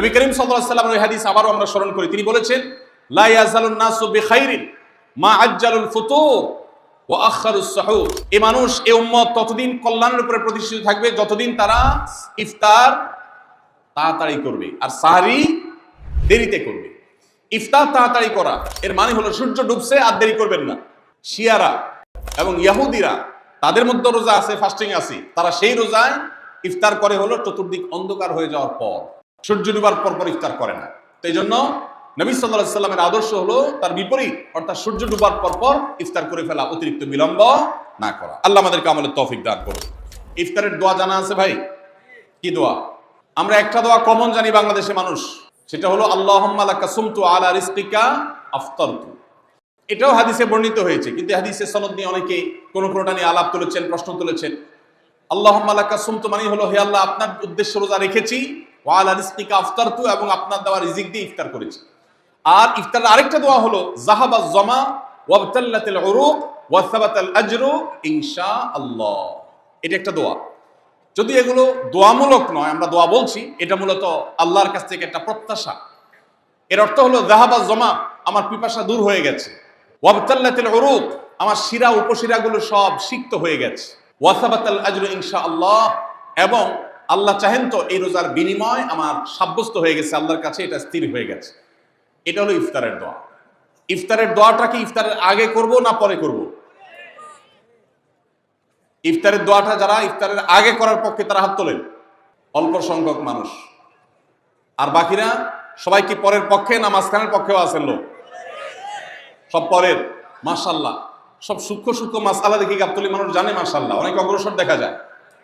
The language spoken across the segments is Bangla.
নবী করিম আলাইহি সাল্লামের ওই হাদিস আবারও আমরা স্মরণ করি। তিনি বলেছেন মা আজ্জালুল ফুতুর ও আখারুস সাহুর। এই মানুষ এই উম্মত ততদিন কল্যাণের উপরে প্রতিষ্ঠিত থাকবে, যতদিন তারা ইফতার তাড়াতাড়ি করবে। আর সাহারি দেরিতে করবে। ইফতার তাড়াতাড়ি করা, এর মানে হলো সূর্য ডুবছে আর দেরি করবেন না। শিয়ারা এবং ইয়াহুদিরা, তাদের মধ্যে রোজা আছে ফাস্টিং আছে। তারা সেই রোজায় ইফতার করে হলো, চতুর্দিক অন্ধকার হয়ে যাওয়ার পর। সূর্য ডুবার পর পর ইফতার করে না। তো এই জন্য নবী সাল্লাহ আদর্শ হলো, তার বিপরীত, অর্থাৎ সূর্য ডুবার পর পর ইফতার করে ফেলা অতিরিক্ত বিলম্ব না করা। আল্লাহ আমাদেরকে আমলের তৌফিক দান করুন। ইফতারের দোয়া জানা আছে ভাই? কি দোয়া? আমরা একটা দোয়া কমন জানি বাংলাদেশে মানুষ, সেটা হলো আল্লাহ সুমতু আলা রিস্তিকা আফতারতু। এটাও হাদিসে বর্ণিত হয়েছে, কিন্তু হাদিসে সনদ নিয়ে অনেকে কোনো কোনোটা নিয়ে আলাপ তুলেছেন, প্রশ্ন তুলেছেন। আল্লাহ সুমতু মানে হলো, হে আল্লাহ, আপনার উদ্দেশ্য রোজা রেখেছি ওয়ালা এবং আপনার দেওয়া রিজিক দিয়ে ইফতার করেছি। আর ইফতারের আরেকটা দোয়া হলো জাহাবা জমা আজরু ইনশা আল্লাহ এটা একটা দোয়া। যদি এগুলো দোয়ামূলক নয়, আমরা দোয়া বলছি, এটা মূলত আল্লাহর কাছ থেকে একটা প্রত্যাশা। এর অর্থ হলো জাহাবা জমা, আমার পিপাসা দূর হয়ে গেছে। আমার শিরা, উপশিরাগুলো সব সিক্ত হয়ে গেছে। ওয়াসাবাতাল আজরু এবং আল্লাহ চাহেন তো এই রোজার বিনিময় আমার সাব্যস্ত হয়ে গেছে, আল্লাহর কাছে এটা স্থির হয়ে গেছে। এটা হলো ইফতারের দোয়া। ইফতারের দোয়াটা কি ইফতারের আগে করব না পরে করব? ইফতারের দোয়াটা যারা ইফতারের আগে করার পক্ষে তারা হাত তোলেন। অল্প সংখ্যক মানুষ। আর বাকিরা সবাই কি পরের পক্ষে না মাঝখানের পক্ষেও আছেন লোক? সব পরের মাশাল্লাহ সব সূক্ষ্ম সূক্ষ্ম মাসালা দেখি গাবতলি মানুষ জানে মাশাল্লাহ অনেক অগ্রসর দেখা যায়।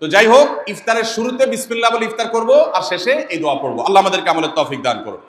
তো যাই হোক, ইফতারের শুরুতে বিসমিল্লা বলে ইফতার করব, আর শেষে এই দোয়া পড়ব। আল্লাহ আমাদেরকে আমলের তফিক দান করুন।